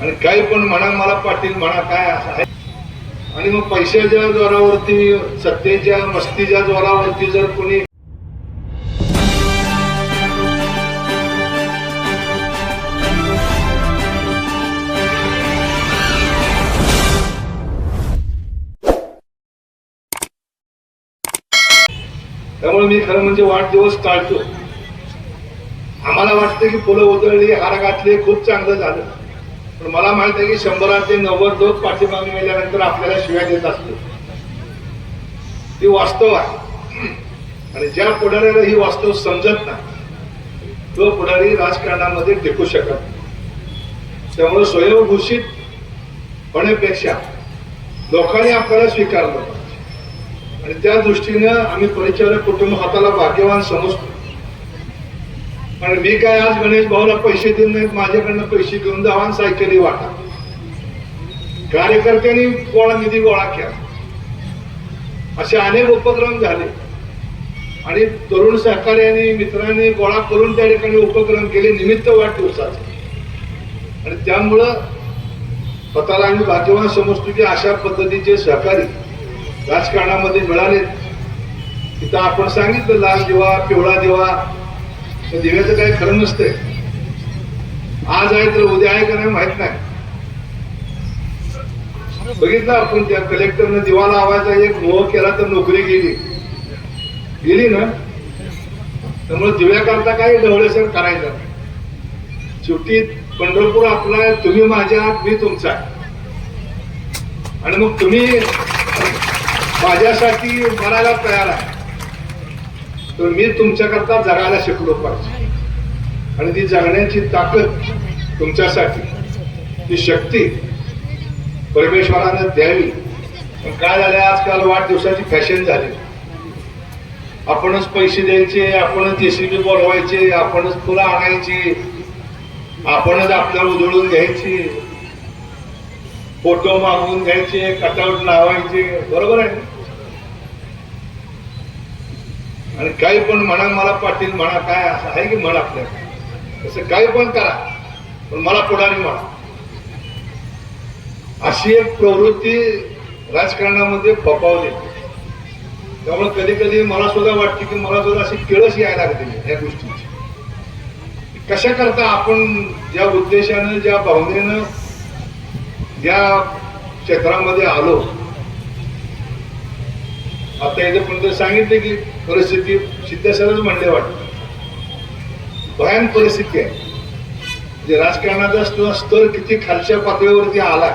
आणि काही पण म्हणा मला पाटील म्हणा काय असं आहे. आणि मग पैशाच्या जोरावरती सत्तेच्या मस्तीच्या जोरावरती जर कोणी त्यामुळे मी खरं म्हणजे वाढदिवस टाळतो. आम्हाला वाटतं की फुलं उधळली हार घातले खूप चांगलं झालं. पण मला माहीत आहे की शंभराचे ते नव्वद लोक पाठीमागे गेल्यानंतर आपल्याला शिव्या देत असतो. ती वास्तव आहे. आणि ज्या पुढाऱ्याला ही वास्तव समजत नाही तो पुढारी राजकारणामध्ये टिकू शकत नाही. त्यामुळे स्वयंभूषित होण्यापेक्षा लोकांनी आपल्याला स्वीकारलं आणि त्या दृष्टीनं आम्ही परिचारक कुटुंब हाताला भाग्यवान समजतो. पण मी काय आज गणेश भाऊला पैसे देऊन नाही माझ्याकडनं पैसे घेऊन जावा आणि सायकली वाटा. कार्यकर्त्यांनी गोळा निधी गोळा केला. असे अनेक उपक्रम झाले. आणि तरुण सहकार्याने मित्रांनी गोळा करून त्या ठिकाणी उपक्रम केले निमित्त वाढदिवसाचे आणि त्यामुळं स्वतःला आम्ही भाग्यवान समजतो की अशा पद्धतीचे सहकारी राजकारणामध्ये मिळाले तिथं आपण सांगितलं लाल दिवा पिवळा दिवा तर दिव्याचं काही खरं नसतंय. आज आहे तर उद्या आहे का नाही माहीत नाही. बघितलं आपण त्या कलेक्टरनं दिवा लावायचा एक मोह केला तर नोकरी गेली. गेली ना? त्यामुळे दिव्याकरता काही ढवळेसर करायचं नाही. शेवटी पंढरपूर आपला आहे तुम्ही माझ्या आहात, मी तुमचा आणि मग तुम्ही माझ्यासाठी मरायला तयार आहे. तर मी तुमच्याकरता जगायला शिकलो पाहिजे. आणि ती जगण्याची ताकद तुमच्यासाठी ती शक्ती परमेश्वरानं द्यावी. पण काय झालं आजकाल वाढदिवसाची फॅशन झाली. आपणच पैसे द्यायचे आपणच जेसीबी बोलवायचे आपणच फुलं आणायची आपणच आपल्याला उधळून घ्यायची फोटो मागवून घ्यायचे कटआउट लावायचे. बरोबर आहे आणि काही पण म्हणा मला पाटील म्हणा काय असं आहे की म्हणा आपल्याला. तसं काही पण करा पण मला पुढारी म्हणा. अशी एक प्रवृत्ती राजकारणामध्ये फपावली त्यामुळे कधी कधी मला सुद्धा वाटते की मला सुद्धा अशी किळस यायला लागते या गोष्टीची. कशा करता आपण ज्या उद्देशानं ज्या भावनेनं ज्या क्षेत्रामध्ये आलो आता इथे पण सांगितले की परिस्थिती सिद्धेश्वरच म्हणले वाटत. भयान परिस्थिती आहे. म्हणजे राजकारणाचा स्तर स्तर किती खालच्या पातळीवरती आला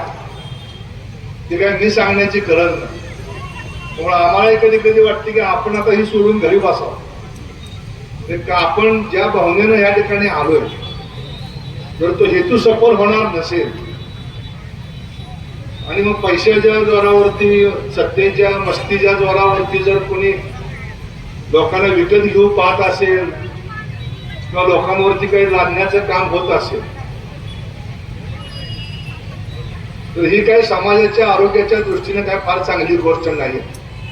ते काय मी सांगण्याची गरज नाही. त्यामुळे आम्हाला कधी कधी वाटते की आपण आता ही सोडून घरी बसावं. म्हणजे का आपण ज्या भावनेनं या ठिकाणी आलोय जर तो हेतू सफल होणार नसेल आणि मग पैशाच्या जोरावरती सत्तेच्या मस्तीच्या जोरावरती जर कोणी लोकांना विकत घेऊ पाहत असेल किंवा लोकांवरती काही लादण्याचं काम होत असेल तर ही काही समाजाच्या आरोग्याच्या दृष्टीने काय फार चांगली गोष्ट नाही